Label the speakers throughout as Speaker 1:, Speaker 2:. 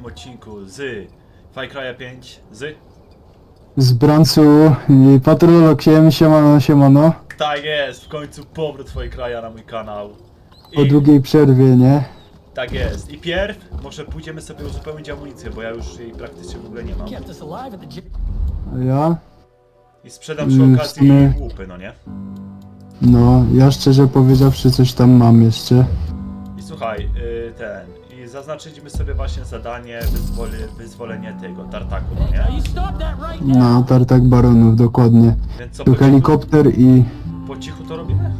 Speaker 1: kolejnym odcinku z Far Cry'a 5 z...
Speaker 2: Z Brancu i Patrolokiem, siemano, siemano.
Speaker 1: Tak jest, w końcu powrót Far Cry'a na mój kanał.
Speaker 2: Po
Speaker 1: I
Speaker 2: długiej przerwie, nie?
Speaker 1: tak jest. I pierw może pójdziemy sobie uzupełnić amunicję, bo ja już jej praktycznie w ogóle nie mam.
Speaker 3: kept us alive at the gym.
Speaker 2: A ja?
Speaker 1: I sprzedam przy
Speaker 2: Mm, w
Speaker 1: okazji
Speaker 2: sumie-
Speaker 1: łupy, no nie?
Speaker 2: No, ja szczerze powiedziawszy coś tam mam jeszcze.
Speaker 1: I słuchaj, y, ten... Zaznaczyliśmy sobie właśnie zadanie wyzwoli, wyzwolenie tego tartaku, no nie?
Speaker 2: Na tartak baronów, dokładnie.
Speaker 1: Więc co,
Speaker 2: Tu
Speaker 1: po
Speaker 2: helikopter i...
Speaker 1: po cichu to robimy?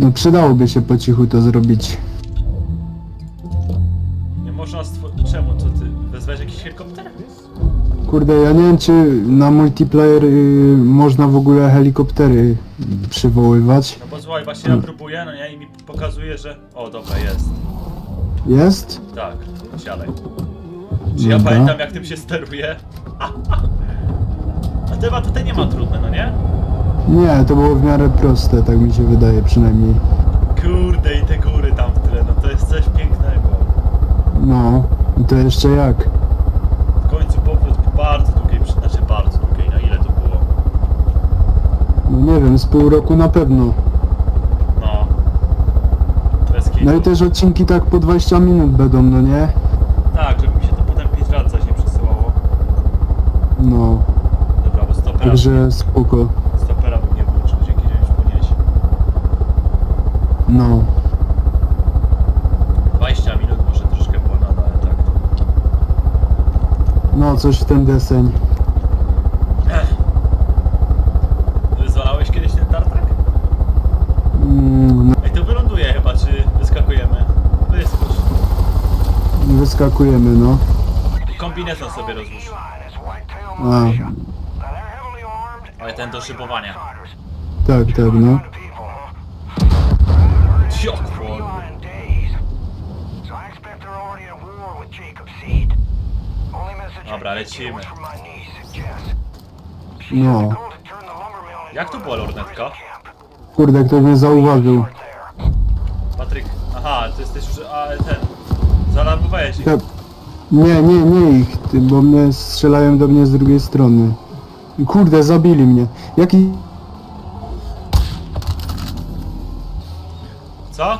Speaker 2: No przydałoby się po cichu to zrobić.
Speaker 1: Nie można stworzyć... Czemu? Co ty? Wezwać jakiś helikopter?
Speaker 2: Kurde, ja nie wiem czy na multiplayer y, można w ogóle helikoptery przywoływać.
Speaker 1: No bo słuchaj, właśnie ja próbuję, no nie? I mi pokazuje, że... O, dobra, jest.
Speaker 2: Jest?
Speaker 1: Tak, siadaj. Czy ja
Speaker 2: Dobra.
Speaker 1: pamiętam jak tym się steruje? A chyba tutaj nie ma trudne, no nie?
Speaker 2: Nie, to było w miarę proste, tak mi się wydaje przynajmniej.
Speaker 1: Kurde i te góry tam w tle, no to jest coś pięknego.
Speaker 2: No, i to jeszcze jak?
Speaker 1: W końcu powrót po bardzo długiej, przy- znaczy bardzo długiej, no ile to było?
Speaker 2: No nie wiem, z pół roku na pewno.
Speaker 1: No.
Speaker 2: I też odcinki tak po 20 minut będą, no nie?
Speaker 1: Tak, żeby mi się to potem 5 razy coś nie przesyłało.
Speaker 2: No,
Speaker 1: Dobra, bo stopera,
Speaker 2: także spoko.
Speaker 1: stopera bym nie włączył, dzięki, już poniesie.
Speaker 2: No,
Speaker 1: 20 minut, może troszkę ponad, ale tak.
Speaker 2: no coś w ten deseń.
Speaker 1: Wyzwalałeś kiedyś ten tartak?
Speaker 2: Mm, no,
Speaker 1: Ej, to wyląduje chyba, czy wyskakujemy? Wyskocz.
Speaker 2: Wyskakujemy, no.
Speaker 1: Kombinezon sobie rozłóż.
Speaker 2: A,
Speaker 1: Ale ten do szybowania.
Speaker 2: tak, tak, no.
Speaker 1: Dobra, lecimy.
Speaker 2: No,
Speaker 1: Jak to była lornetka?
Speaker 2: kurde, ktoś mnie zauważył.
Speaker 1: Patryk, aha, to jesteś już, a ten, zaalarmowałeś ich.
Speaker 2: Te- Nie, nie, nie ich, ty, bo mnie strzelają do mnie z drugiej strony. Kurde, zabili mnie. Jaki...
Speaker 1: Co?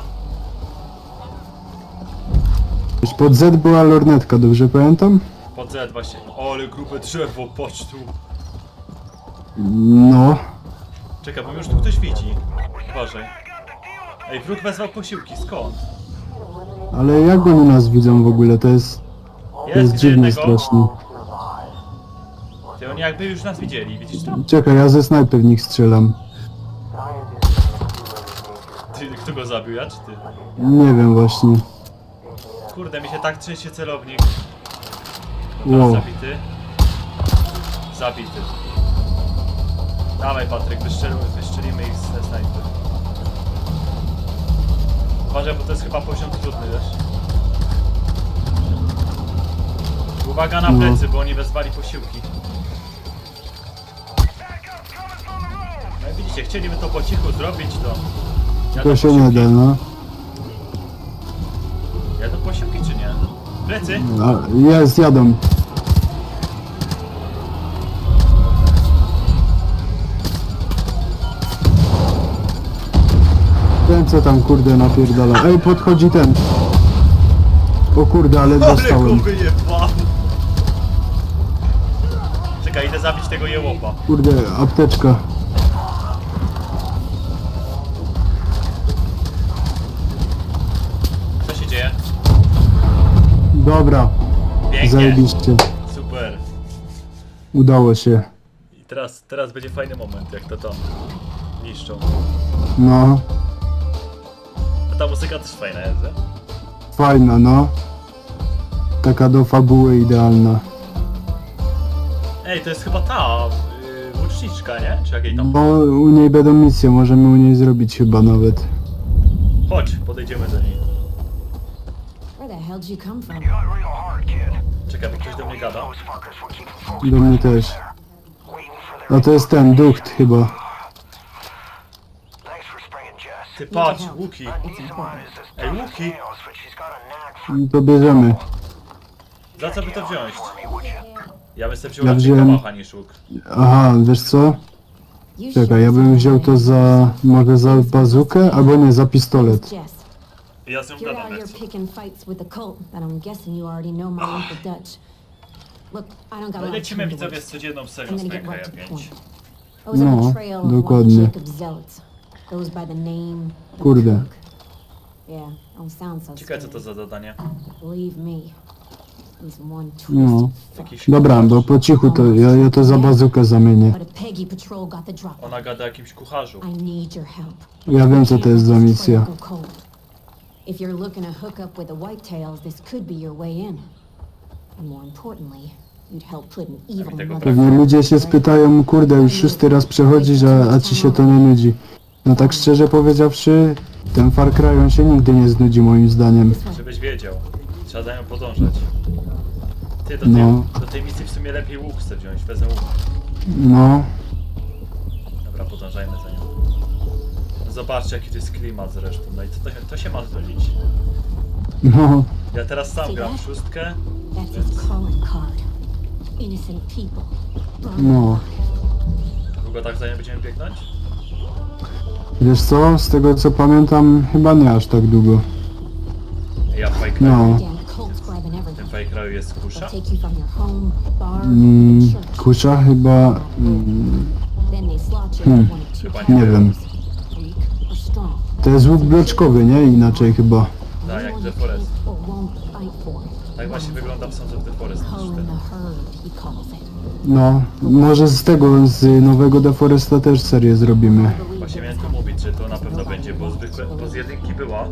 Speaker 2: Pod Z była lornetka, dobrze pamiętam?
Speaker 1: Pod Z właśnie. O, ale grube drzewo, patrz tu.
Speaker 2: No.
Speaker 1: Czekaj, bo już tu ktoś widzi. Uważaj. Ej, wróg wezwał posiłki, skąd?
Speaker 2: Ale jak oni nas widzą w ogóle, to jest... To
Speaker 1: Jest gdzie
Speaker 2: dziwne
Speaker 1: jednego?
Speaker 2: strasznie.
Speaker 1: Ty, oni jakby już nas widzieli, widzisz to?
Speaker 2: Czekaj, ja ze snajper w nich strzelam.
Speaker 1: Ty, kto go zabił, ja czy ty?
Speaker 2: Nie wiem właśnie.
Speaker 1: Kurde, mi się tak trzęsie celownik. Dobra,
Speaker 2: Wow.
Speaker 1: zabity. Zabity. Dawaj Patryk, wystrzelimy ich ze snajpy. Uważaj, bo to jest chyba poziom trudny, wiesz? Uwaga na
Speaker 2: No.
Speaker 1: plecy, bo oni wezwali posiłki. No i widzicie, chcieliby to po cichu zrobić, to... Jadą
Speaker 2: To się nie
Speaker 1: posiłki.
Speaker 2: da, no.
Speaker 1: Jadą posiłki czy nie? Plecy?
Speaker 2: A, Jest, jadą. Co tam kurde napierdala. Ej, podchodzi ten. O kurde, ale dostałem.
Speaker 1: wyjebał! Czekaj, idę zabić tego jełopa.
Speaker 2: Kurde, apteczka.
Speaker 1: Co się dzieje?
Speaker 2: Dobra,
Speaker 1: Pięknie.
Speaker 2: zajebiście.
Speaker 1: Super.
Speaker 2: Udało się.
Speaker 1: I teraz, teraz będzie fajny moment, jak to tam niszczą.
Speaker 2: No,
Speaker 1: ta muzyka też fajna jest, nie?
Speaker 2: fajna, no. Taka do fabuły idealna.
Speaker 1: Ej, to jest chyba ta yy, łuczniczka, nie? Czy jakiej tam?
Speaker 2: Bo u niej będą misje, możemy u niej zrobić chyba nawet.
Speaker 1: Chodź, podejdziemy do niej.
Speaker 4: Where the hell did you come from?
Speaker 1: Czekaj, bo ktoś do mnie gada.
Speaker 2: Do mnie też. No to jest ten, duch chyba.
Speaker 1: Ty patrz, łuki. Ej, łuki!
Speaker 2: To bierzemy.
Speaker 1: Za co by to wziąć? Ja bym sobie wziął
Speaker 2: Ja
Speaker 1: raczej
Speaker 2: wziąłem-
Speaker 1: niż łuk.
Speaker 2: Aha, wiesz co? Czekaj, ja bym wziął to za... może za bazukę, albo nie, za pistolet.
Speaker 4: Jess,
Speaker 1: Ja z nią
Speaker 4: you're out
Speaker 1: gadam
Speaker 4: here
Speaker 1: jak co.
Speaker 4: picking fights with the cult, but I'm guessing you already know my Uncle Dutch. Look, I don't got a
Speaker 1: No
Speaker 4: lot of
Speaker 1: lecimy
Speaker 4: time to
Speaker 1: widzowie
Speaker 4: waste.
Speaker 1: z codzienną serią
Speaker 4: I'm
Speaker 1: z
Speaker 4: gonna get
Speaker 1: Mankaja
Speaker 4: right to the
Speaker 1: 5.
Speaker 4: point. I was on
Speaker 2: No,
Speaker 4: a trail of one
Speaker 2: dokładnie.
Speaker 4: Zealots. Goes by the name the
Speaker 2: Kurde.
Speaker 4: Cook. Yeah, don't sound so
Speaker 1: Ciekawe co to za zadanie.
Speaker 4: Believe me, he's one
Speaker 2: No.
Speaker 1: Jakiś
Speaker 2: Dobra, bo po cichu to ja, ja to za bazukę zamienię.
Speaker 4: But a Peggy patrol got the drop.
Speaker 1: Ona gada o jakimś kucharzu.
Speaker 4: I need your help.
Speaker 2: Ja wiem co to jest za misja.
Speaker 4: Triangle Cove. If you're looking to hook up with the Whitetails, this could be your way in. And more importantly, you'd help put an evil
Speaker 1: tego
Speaker 4: mother-
Speaker 2: Pewnie ludzie się spytają, kurde, już szósty raz przechodzisz, a, a ci się to nie nudzi. No tak szczerze powiedziawszy, ten Far Cry on się nigdy nie znudzi moim zdaniem.
Speaker 1: Żebyś wiedział. Trzeba za nią podążać. Ty, do tej,
Speaker 2: No.
Speaker 1: do tej misji w sumie lepiej łuk chcę wziąć. Wezmę łuk.
Speaker 2: No,
Speaker 1: Dobra, podążajmy za nią. Zobaczcie jaki to jest klimat zresztą. No i to, to, to się ma znudzić.
Speaker 2: no,
Speaker 1: Ja teraz sam gram w szóstkę.
Speaker 4: That's his calling card. Innocent people. burned
Speaker 2: no.
Speaker 1: Długo tak za nią będziemy biegnąć?
Speaker 2: Wiesz co, z tego co pamiętam, chyba nie aż tak długo.
Speaker 1: Ja w Far.
Speaker 2: No.
Speaker 4: Damn grabbing
Speaker 1: W tym
Speaker 4: everything.
Speaker 1: Far Cry jest kusza?
Speaker 4: They'll take you from your home, bar,
Speaker 2: Mm,
Speaker 4: church.
Speaker 2: kusza chyba... Mm,
Speaker 4: Then they slot you
Speaker 2: Hmm.
Speaker 4: into one of two
Speaker 1: Chyba nie
Speaker 2: nie wiem.
Speaker 4: categories, Weak or strong.
Speaker 2: To jest łuk bloczkowy, nie? Inaczej chyba.
Speaker 1: Tak, jak The Forest.
Speaker 4: can't or won't fight for.
Speaker 1: Tak właśnie wygląda w Sons of the Forest. też
Speaker 4: Cull in
Speaker 1: ten.
Speaker 4: the herd, he calls it.
Speaker 2: No, może z tego, z nowego Deforesta też serię zrobimy.
Speaker 1: Bo z jedynki była.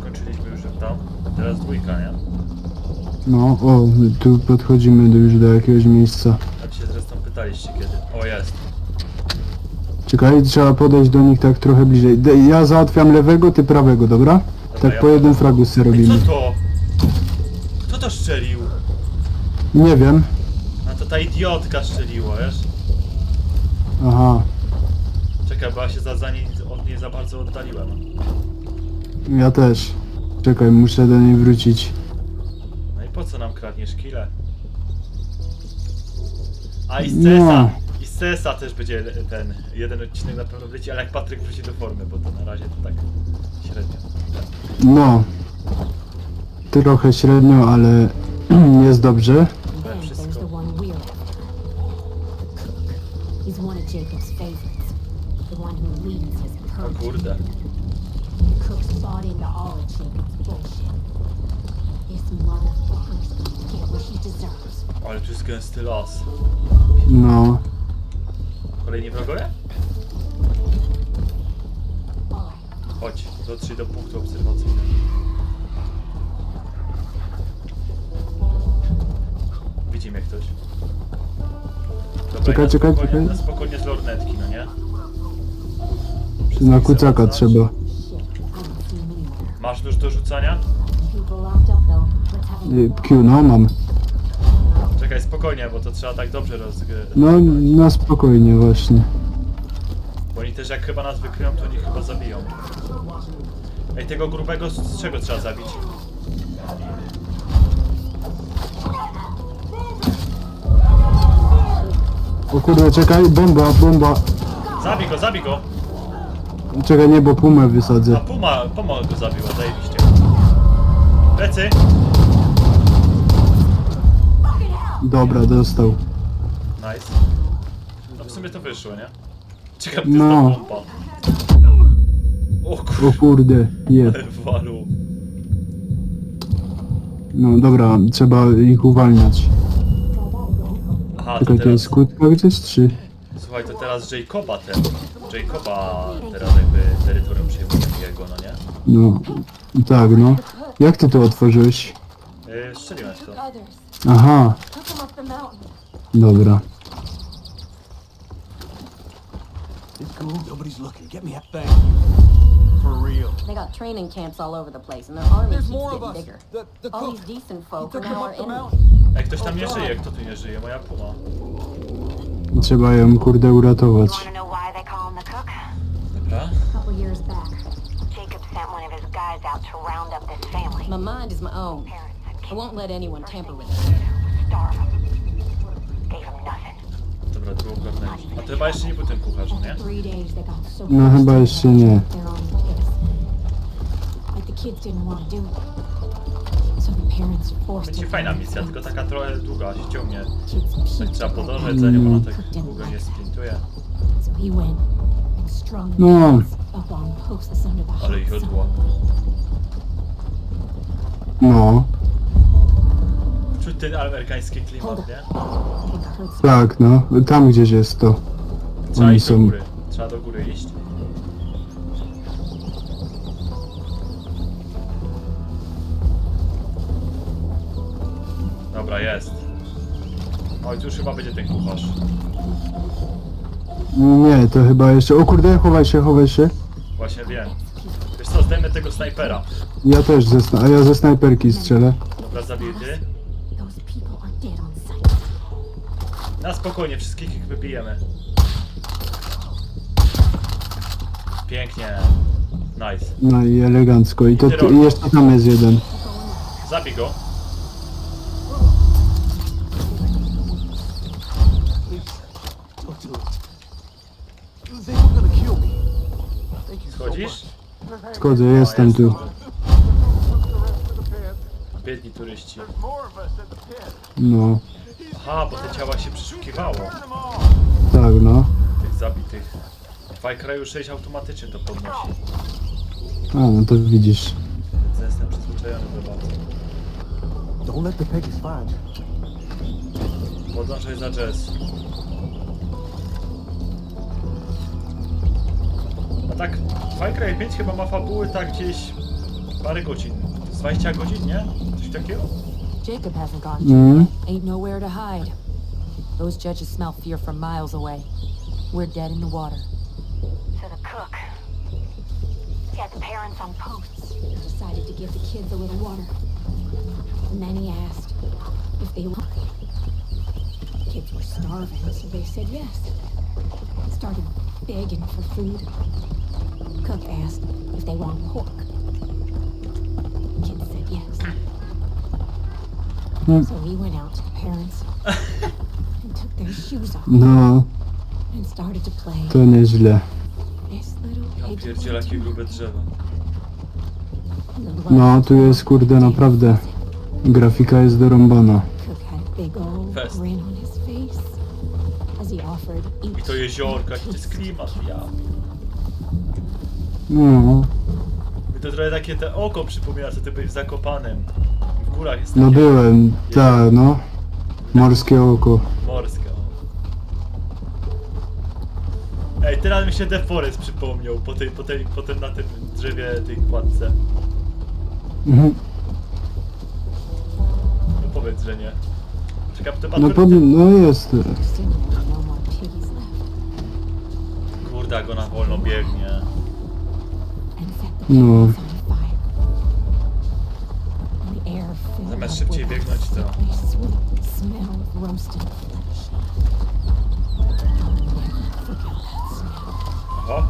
Speaker 1: Skończyliśmy już tam. Teraz dwójka, nie?
Speaker 2: No, o, tu podchodzimy do, już do jakiegoś miejsca.
Speaker 1: A się zresztą pytaliście kiedy. O jest.
Speaker 2: Czekaj, trzeba podejść do nich tak trochę bliżej. De- Ja załatwiam lewego, ty prawego, dobra?
Speaker 1: Dobra,
Speaker 2: Tak
Speaker 1: ja
Speaker 2: po jednym
Speaker 1: powiem.
Speaker 2: fragu sobie
Speaker 1: Ej,
Speaker 2: robimy.
Speaker 1: co to? Kto to szczelił?
Speaker 2: Nie wiem.
Speaker 1: A to ta idiotka szczeliła, wiesz?
Speaker 2: Aha,
Speaker 1: Czekaj, bo ja się za, za od niej za bardzo oddaliłem.
Speaker 2: ja też. Czekaj, muszę do niej wrócić.
Speaker 1: No i po co nam kradniesz kile? A i z
Speaker 2: No.
Speaker 1: CSa, i z CSa też będzie ten jeden odcinek na pewno wleci, ale jak Patryk wróci do formy, bo to na razie to tak średnio.
Speaker 2: No. Trochę średnio, ale jest dobrze.
Speaker 4: And then
Speaker 1: wszystko.
Speaker 4: there's the one we're after. The cook. He's one of Jacob's favorites. The one who leads his
Speaker 1: O
Speaker 4: purge.
Speaker 1: kurde.
Speaker 4: The cook's bought into all of Jacob's bullshit. This motherfucker's gonna get what he deserves.
Speaker 1: Ale tu jest las.
Speaker 2: No.
Speaker 1: Kolejni wrogowie? Chodź, dotrzyj do punktu obserwacyjnego. Widzi mnie ktoś. Dobra,
Speaker 2: Czekaj, czekaj,
Speaker 1: spokojnie,
Speaker 2: czekaj.
Speaker 1: Na spokojnie z lornetki, no nie?
Speaker 2: Na kucaka trzeba.
Speaker 1: Masz nóż do rzucania?
Speaker 2: Y, Q, no mam.
Speaker 1: Czekaj, spokojnie, bo to trzeba tak dobrze rozgrywać.
Speaker 2: No, na spokojnie właśnie.
Speaker 1: Bo oni też jak chyba nas wykryją, to oni chyba zabiją. Ej, tego grubego z z czego trzeba zabić?
Speaker 2: O kurde, czekaj, bomba, bomba.
Speaker 1: Zabij go, zabij go!
Speaker 2: Czekaj, nie, bo pumę
Speaker 1: A
Speaker 2: wysadzę.
Speaker 1: Puma, Puma go zabiła, zajebiście. Plecy!
Speaker 2: Dobra, dostał.
Speaker 1: Nice. No w sumie to wyszło, nie? Ciekawe, to jest
Speaker 2: No.
Speaker 1: ta pompa. O
Speaker 2: O
Speaker 1: kurde, walu.
Speaker 2: No dobra, trzeba ich uwalniać.
Speaker 1: Aha, to
Speaker 2: Czekaj, to
Speaker 1: teraz...
Speaker 2: jest kłódka gdzieś, czy?
Speaker 1: Słuchaj, to teraz Jacoba ten. Jacoba teraz jakby terytorium przejmuje jego, no nie?
Speaker 2: No, tak, no. Jak ty to otworzyłeś?
Speaker 1: Yy, strzeliłem w to.
Speaker 4: others.
Speaker 2: Aha,
Speaker 4: Took them up the mountain.
Speaker 2: dobra.
Speaker 3: It's cool. Nobody's looking. Get me up thing. For real.
Speaker 5: They got training camps all over the place, and their army
Speaker 3: There's
Speaker 5: keeps
Speaker 3: more of
Speaker 5: getting
Speaker 3: us.
Speaker 5: bigger.
Speaker 3: The the
Speaker 5: All
Speaker 3: cook.
Speaker 5: these decent
Speaker 3: He
Speaker 5: folk
Speaker 3: took
Speaker 5: are
Speaker 3: them
Speaker 5: now
Speaker 3: up
Speaker 5: our
Speaker 3: the
Speaker 5: enemies.
Speaker 3: mountain.
Speaker 1: Ej, ktoś tam oh, nie żyje, kto tu nie żyje? Moja Puma.
Speaker 2: Trzeba ją, kurde, uratować.
Speaker 6: Want to know why they call him the cook?
Speaker 1: Dobra.
Speaker 4: A couple years back,
Speaker 6: Jacob sent one of his guys out to round up this family.
Speaker 5: My mind is my own.
Speaker 6: Parents had
Speaker 5: I won't let anyone tamper with it.
Speaker 1: Dobra, ogarnęli. A to chyba jeszcze nie był ten kucharz, nie?
Speaker 2: No chyba jeszcze nie.
Speaker 1: Będzie fajna misja, tylko taka trochę długa, się ciągnie. Tak trzeba podążać za nią, ona tak długo nie sprintuje.
Speaker 2: No.
Speaker 1: Ale ich odło.
Speaker 2: No,
Speaker 1: ten amerykański klimat, nie?
Speaker 2: Tak, no. Tam gdzieś jest to.
Speaker 1: Trzeba
Speaker 2: Oni
Speaker 1: iść do
Speaker 2: są-
Speaker 1: góry. Trzeba do góry iść. Dobra, jest. Oj, tu już chyba będzie ten kucharz.
Speaker 2: Nie, to chyba jeszcze... O kurde, chowaj się, chowaj się.
Speaker 1: Właśnie wiem. Wiesz co, zdejmę tego snajpera.
Speaker 2: Ja też ze... sna- A ja ze snajperki strzelę.
Speaker 1: Dobra, zabity. Na spokojnie, wszystkich ich wybijemy. Pięknie. Nice.
Speaker 2: No i elegancko. I to i jeszcze tam jest jeden.
Speaker 1: Zabij go.
Speaker 3: Don't do it. They were gonna kill me. Thank you so
Speaker 1: Schodzisz?
Speaker 3: much.
Speaker 2: Jestem tu.
Speaker 1: Biedni turyści.
Speaker 3: More of us in the pit.
Speaker 2: No,
Speaker 1: Aha, bo te ciała się przeszukiwało.
Speaker 2: tak, no.
Speaker 1: Tych zabitych. W kraju 6 automatycznie to podnosi.
Speaker 2: A, no to widzisz.
Speaker 1: Więc jestem przyzwyczajony do bardzo.
Speaker 3: Don't let the Peggies find you.
Speaker 1: Podążaj za Jess. A tak, Far Cry 5 chyba ma fabuły tak gdzieś parę godzin. Z 20 godzin, nie? Coś takiego?
Speaker 5: Jacob hasn't gone.
Speaker 2: Mm.
Speaker 5: Ain't nowhere to hide. Those judges smell fear from miles away. We're dead in the water.
Speaker 6: So the cook. He had the parents on posts.
Speaker 4: He decided to give the kids a little water. And then he asked if they were. Kids were starving, so they said yes. Started begging for food. Cook asked if they want pork. So he went out to the parents and took their shoes off
Speaker 2: No,
Speaker 4: and started to play
Speaker 2: to nieźle.
Speaker 4: this little
Speaker 1: Ja
Speaker 4: piggy
Speaker 1: pierdzielę, jakie grube drzewo.
Speaker 4: in the blood
Speaker 2: No, tu jest kurde naprawdę. Grafika jest dorąbana.
Speaker 4: Cook had a big old
Speaker 1: Fest.
Speaker 4: grin on his face as he offered each
Speaker 1: I to jeziorka, jaki to jest klimat, ja.
Speaker 2: No,
Speaker 1: Mi to trochę takie te oko przypomina, co ty byłeś w Zakopanem. Górach jest
Speaker 2: no
Speaker 1: takie
Speaker 2: byłem, tak, no. Morskie oko.
Speaker 1: morskie. o. Ej, teraz mi się The Forest przypomniał po, tej, po, tej, po tym na tym drzewie tej kładce.
Speaker 2: Mhm.
Speaker 1: No powiedz, że nie. Czekam, to
Speaker 2: No, no jest.
Speaker 4: There were no more piggies left
Speaker 1: Kurde, jak ona wolno biegnie.
Speaker 4: and set the
Speaker 2: No.
Speaker 4: on
Speaker 1: Zamiast szybciej biegnąć, to-. Oho.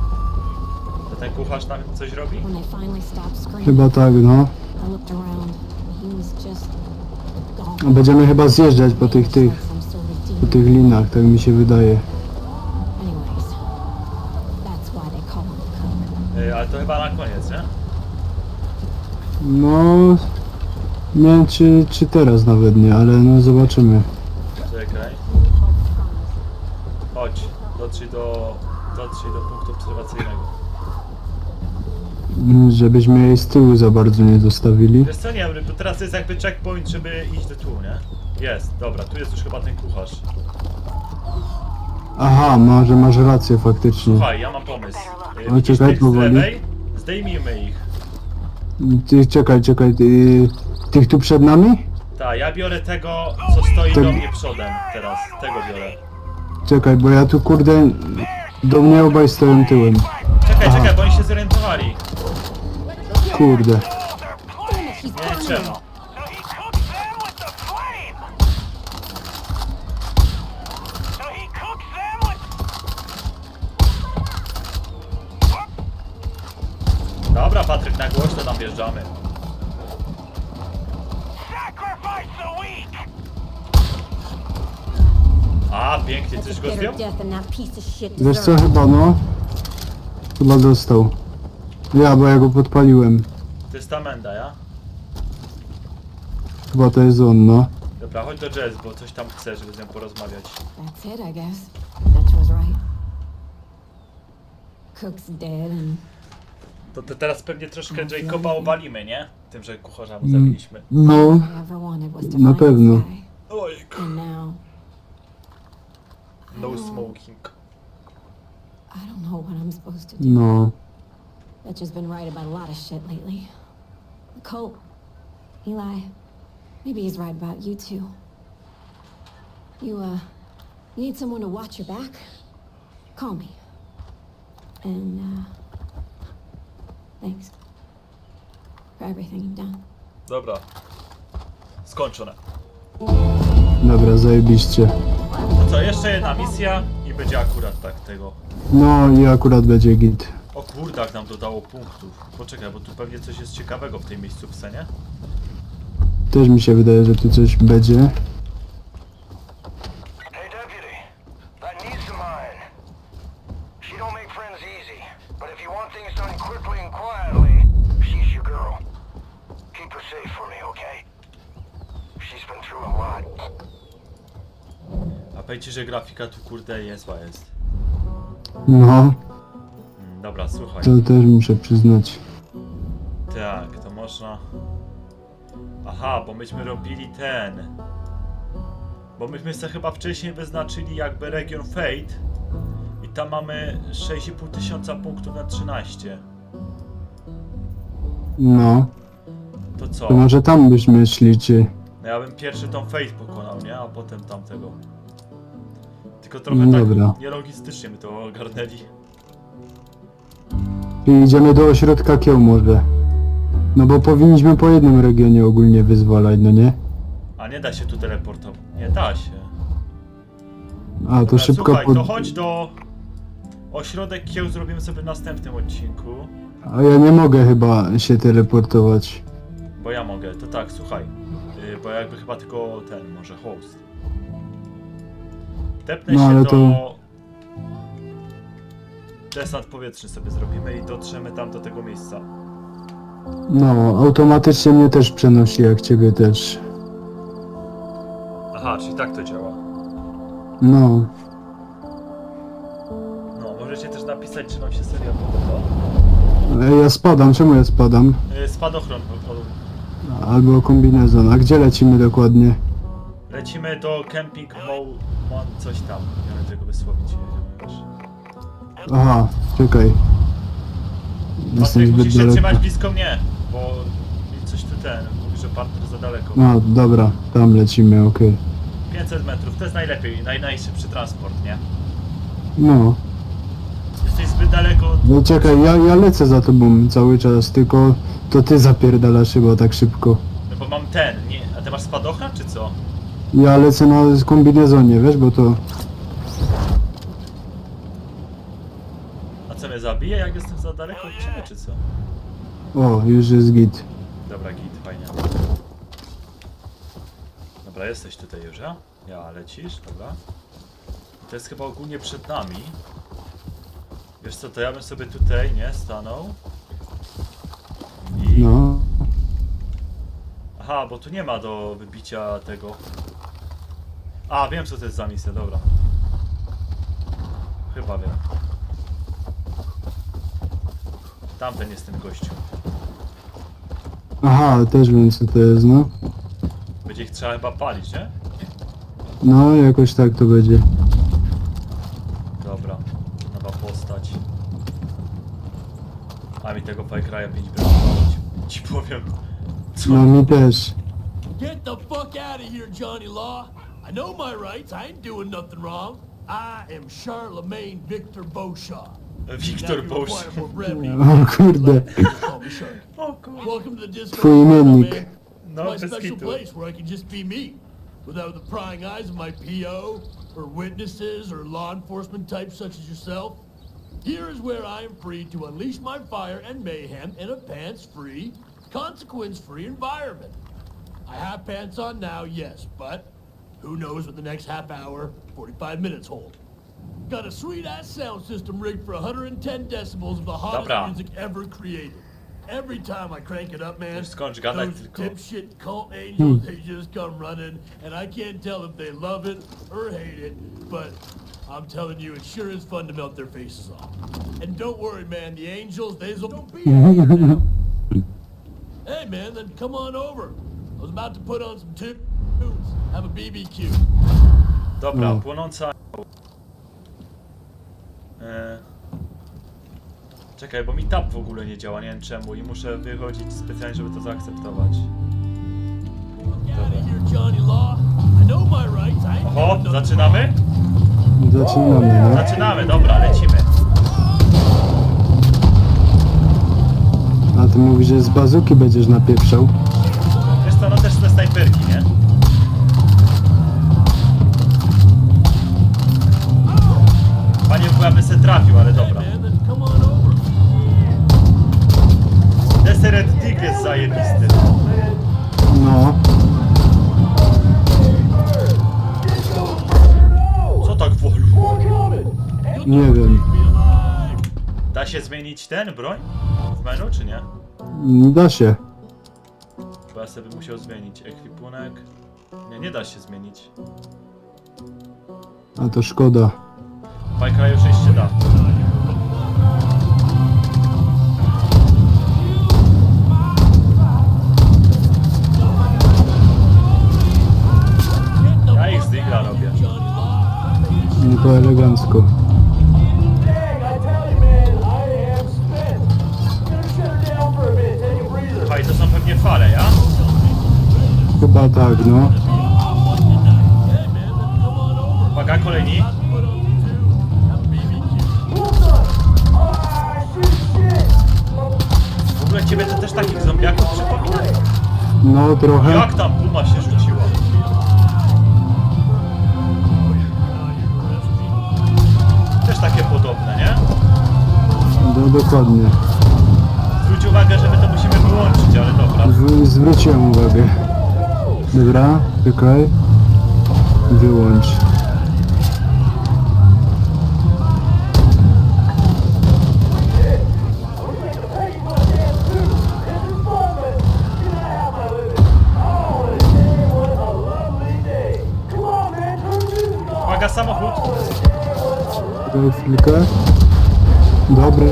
Speaker 1: To ten kucharz tam coś robi?
Speaker 2: Chyba tak, no. Będziemy chyba zjeżdżać po tych, tych, po tych linach, tak mi się wydaje.
Speaker 1: Ej, ale to chyba na koniec, nie?
Speaker 2: No, nie wiem czy, czy teraz nawet nie, ale no zobaczymy.
Speaker 1: Czekaj. Chodź, dotrzyj do, dotrzyj do punktu obserwacyjnego.
Speaker 2: Mm, Żebyśmy jej z tyłu za bardzo nie zostawili.
Speaker 1: Wiesz co, nie wiem, bo teraz jest jakby checkpoint, żeby iść do tu, nie? Jest, dobra, tu jest już chyba ten kucharz.
Speaker 2: Aha, może masz rację faktycznie.
Speaker 1: Słuchaj, ja mam pomysł. Y, Widzisz
Speaker 2: czekaj,
Speaker 1: tych z
Speaker 2: powoli.
Speaker 1: lewej? Zdejmijmy ich.
Speaker 2: Ty, czekaj, czekaj, ty, tych tu przed nami?
Speaker 1: Tak, ja biorę tego, co stoi
Speaker 2: To-
Speaker 1: do mnie przodem teraz. Tego biorę.
Speaker 2: Czekaj, bo ja tu kurde, do mnie obaj stoją tyłem.
Speaker 1: Czekaj, czekaj, bo oni się zorientowali.
Speaker 2: Kurde.
Speaker 1: Nie, trzeba.
Speaker 6: So he cooks them with the flame! So he cooks them with
Speaker 1: Dobra, Patryk, na głośno tam wjeżdżamy. Go zdjął?
Speaker 2: Wiesz co, chyba no? Chyba dostał. Ja, bo ja go podpaliłem.
Speaker 1: To jest ta menda, ja?
Speaker 2: Chyba to jest on, no.
Speaker 1: Dobra, chodź do Jazz, bo coś tam chcę, żeby z nią porozmawiać.
Speaker 4: That's it, I guess. Dutch was right. Cook's dead and
Speaker 1: To, to teraz pewnie troszkę Jacoba obalimy, nie? Tym, że kucharza mu
Speaker 2: Mm.
Speaker 1: zabiliśmy.
Speaker 2: No,
Speaker 4: all I ever wanted was to
Speaker 2: Na
Speaker 4: find
Speaker 2: pewno.
Speaker 1: Smoking.
Speaker 4: I don't know what I'm supposed to do.
Speaker 2: no.
Speaker 4: Dutch has been right about a lot of shit lately. Cole, Eli, maybe he's right about you too. You, uh, you need someone to watch your back? Call me. And, uh, thanks for everything you've done.
Speaker 1: Dobra. Skończone.
Speaker 2: Dobra, zajebiście.
Speaker 1: No co, jeszcze jedna misja i będzie akurat tak tego.
Speaker 2: No i akurat będzie git.
Speaker 1: O kurde, jak nam dodało punktów. Poczekaj, bo tu pewnie coś jest ciekawego w tej miejscówce, nie?
Speaker 2: Też mi się wydaje, że tu coś będzie.
Speaker 7: Hey, deputy. That of mine. She don't make friends easy, but if you want things done quickly and quietly, she's your girl. Keep her safe for me, okay? She's been through a lot.
Speaker 1: Pejcie, że grafika tu kurde niezła jest.
Speaker 2: No,
Speaker 1: Mm, dobra, słuchaj.
Speaker 2: to też muszę przyznać.
Speaker 1: Tak, to można... Aha, bo myśmy robili ten... Bo myśmy sobie chyba wcześniej wyznaczyli jakby region Fate i tam mamy 6,5 tysiąca punktów na 13.
Speaker 2: No,
Speaker 1: To co?
Speaker 2: to może tam byśmy szli, czy...
Speaker 1: No ja bym pierwszy tą Fate pokonał, nie? A potem tamtego. Tylko trochę
Speaker 2: No
Speaker 1: tak
Speaker 2: dobra.
Speaker 1: nielogistycznie my to ogarnęli.
Speaker 2: Idziemy do ośrodka kieł może. No bo powinniśmy po jednym regionie ogólnie wyzwalać, no nie?
Speaker 1: A nie da się tu teleportować. Nie da się.
Speaker 2: A, to
Speaker 1: Dobra,
Speaker 2: szybko
Speaker 1: słuchaj, to chodź do... Ośrodek kieł zrobimy sobie w następnym odcinku.
Speaker 2: A ja nie mogę chyba się teleportować.
Speaker 1: Bo ja mogę, to tak, słuchaj. Yy, bo jakby chyba tylko ten, może host. Tepnę
Speaker 2: No,
Speaker 1: się
Speaker 2: ale
Speaker 1: do...
Speaker 2: to-
Speaker 1: Desant powietrzny sobie zrobimy i dotrzemy tam do tego miejsca.
Speaker 2: No, automatycznie mnie też przenosi, jak ciebie też.
Speaker 1: Aha, czyli tak to działa.
Speaker 2: No,
Speaker 1: No, możecie też napisać, czy nam się seria podoba.
Speaker 2: Ja spadam, czemu ja spadam?
Speaker 1: Yy, spadochron. o- o-
Speaker 2: Albo kombinezon. A gdzie lecimy dokładnie?
Speaker 1: Lecimy do Camping Mo... Mon... coś tam. Nie wiem tego wysłowić.
Speaker 2: Aha, czekaj. Jestem
Speaker 1: Patryk,
Speaker 2: zbyt
Speaker 1: musisz się trzymać
Speaker 2: daleko.
Speaker 1: blisko mnie, bo mi coś tu ten, mówi, że partner za daleko.
Speaker 2: No, dobra, tam lecimy, okej.
Speaker 1: 500 metrów, to jest najlepiej, naj, najszybszy transport, nie?
Speaker 2: No,
Speaker 1: Jesteś zbyt daleko,
Speaker 2: no czekaj, ja, ja lecę za tobą cały czas, tylko to ty zapierdalasz chyba tak szybko.
Speaker 1: no bo mam ten, nie, a ty masz spadochron czy co?
Speaker 2: Ja lecę na kombinezonie, wiesz, bo to...
Speaker 1: A co mnie zabije, jak jestem za daleko od ciebie, czy co?
Speaker 2: O, już jest git.
Speaker 1: Dobra, git, fajnie. Dobra, jesteś tutaj już, ja? Ja, lecisz, dobra. To jest chyba ogólnie przed nami. Wiesz co, to ja bym sobie tutaj, nie, stanął. I...
Speaker 2: No,
Speaker 1: Aha, bo tu nie ma do wybicia tego. A, wiem co to jest za misja, dobra. Chyba wiem. Tamten jest ten gościu.
Speaker 2: aha, też wiem co to jest, no.
Speaker 1: Będzie ich trzeba chyba palić, nie?
Speaker 2: No, jakoś tak to będzie.
Speaker 1: Dobra, nowa postać. A mi tego Far Cry'a 5 brakowało, ci, ci powiem. Co?
Speaker 2: No, mi też.
Speaker 3: Get the fuck out of here, Johnny Law. I know my rights. I ain't doing nothing wrong. I am Charlemagne Victor Beauchamp.
Speaker 1: Wiktor
Speaker 3: Now, if you
Speaker 1: Bosz.
Speaker 3: require more brevity,
Speaker 2: O kurde.
Speaker 3: just call me Shark.
Speaker 1: O kurde.
Speaker 3: Welcome to the disco.
Speaker 2: Twój
Speaker 3: Club,
Speaker 2: imiennik.
Speaker 3: man.
Speaker 1: No,
Speaker 3: my
Speaker 1: bez
Speaker 3: special
Speaker 1: kitu.
Speaker 3: place where I can just be me, without the prying eyes of my PO, or witnesses, or law enforcement types such as yourself. Here is where I am free to unleash my fire and mayhem in a pants-free, consequence-free environment. I have pants on now, yes, but Who knows what the next half hour, 45 minutes hold. Got a sweet ass sound system rigged for 110 decibels of the hottest
Speaker 1: Dobra.
Speaker 3: music ever created. Every time I crank it up, man,
Speaker 1: Już skończ gadać
Speaker 3: those
Speaker 1: tylko.
Speaker 3: dipshit cult angels, hmm. they just come running, and I can't tell if they love it or hate it, but I'm telling you, it sure is fun to melt their faces off. And don't worry, man, the angels, they's don't be here now. Hey, man, then come on over. I was about to put on some tunes, have a BBQ.
Speaker 1: Dobra,
Speaker 2: No.
Speaker 1: płonąca... E... Czekaj, bo mi tab w ogóle nie działa, nie wiem czemu i muszę wychodzić specjalnie, żeby to zaakceptować.
Speaker 3: Get out of here, Johnny Law. I know my rights. I ain't
Speaker 1: Oho,
Speaker 3: nothing-
Speaker 1: zaczynamy?
Speaker 2: Zaczynamy, no.
Speaker 1: Zaczynamy, dobra, lecimy.
Speaker 2: A ty mówisz, że z bazuki będziesz napieprzał?
Speaker 1: Wiesz co, no też te snajperki, nie? Zmienić ten broń? W menu, czy nie?
Speaker 2: Da się.
Speaker 1: Bo ja sobie musiał zmienić ekwipunek. Nie, nie da się zmienić.
Speaker 2: A to szkoda.
Speaker 1: Bajka już jeszcze da. Ja ich z digla robię.
Speaker 2: No to elegancko. Chyba tak, no.
Speaker 1: Uwaga, kolejni. W ogóle ciebie to też takich zombiaków przypomina?
Speaker 2: No trochę.
Speaker 1: Jak tam puma się rzuciła? Też takie podobne, nie?
Speaker 2: No dokładnie.
Speaker 1: Zwróć uwagę, że my to musimy wyłączyć, ale dobra.
Speaker 2: W- zwróciłem uwagę. Dobra, czekaj. Wyłącz.
Speaker 1: Uwaga, samochód.
Speaker 2: Czekaj chwilkę. Dobry.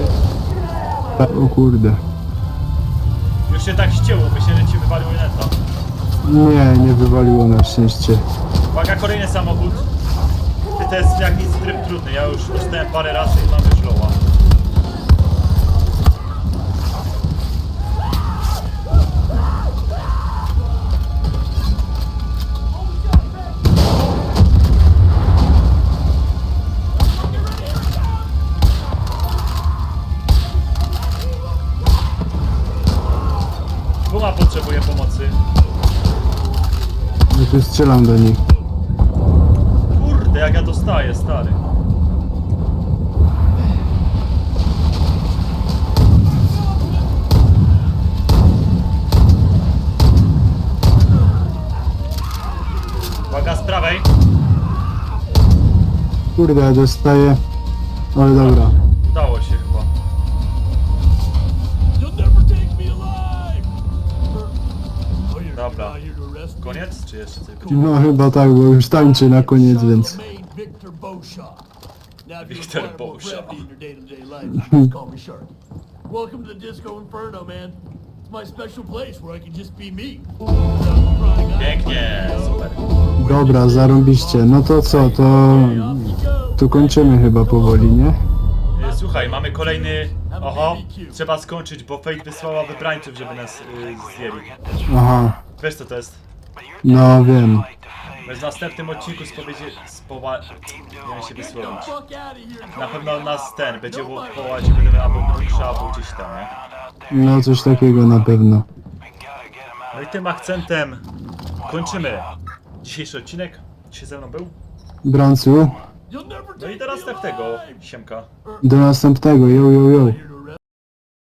Speaker 2: O kurde.
Speaker 1: Już się tak ścięło, myślę, że ci wywalił neta.
Speaker 2: Nie, nie wywaliło na szczęście.
Speaker 1: Uwaga, kolejny samochód. Ty to jest jak nic tryb trudny, ja już dostałem parę razy i mam już. Puma potrzebuje pomocy.
Speaker 2: Tu strzelam do nich.
Speaker 1: Kurde, jak ja dostaję, stary. Uwaga, z prawej.
Speaker 2: Kurde, ja dostaję. Ale dobra.
Speaker 1: Jeszcze będzie?
Speaker 2: No chyba tak, bo już tańczy na koniec, więc.
Speaker 3: Victor Shark. Welcome to the Disco Inferno, man. It's my special place where I can just be me.
Speaker 1: Pięknie, super.
Speaker 2: Dobra, zarąbiście. No to co, to... Tu kończymy chyba powoli, nie?
Speaker 1: E, Słuchaj, mamy kolejny... Oho, trzeba skończyć, bo Fate wysłała wybrańców, żeby nas y, zdjęli.
Speaker 2: Aha.
Speaker 1: Wiesz co to jest?
Speaker 2: No wiem.
Speaker 1: W następnym odcinku spowiedzie... Spowa... Nie wiem się wysłowić. Na pewno nas ten będzie wołać będziemy albo Grusza, albo gdzieś tam, nie?
Speaker 2: No coś takiego na pewno.
Speaker 1: No i tym akcentem kończymy dzisiejszy odcinek. Dzisiaj ze mną był.
Speaker 3: Never
Speaker 1: No i do następnego. Siemka.
Speaker 2: do następnego. Yo, yo, yo.
Speaker 3: Here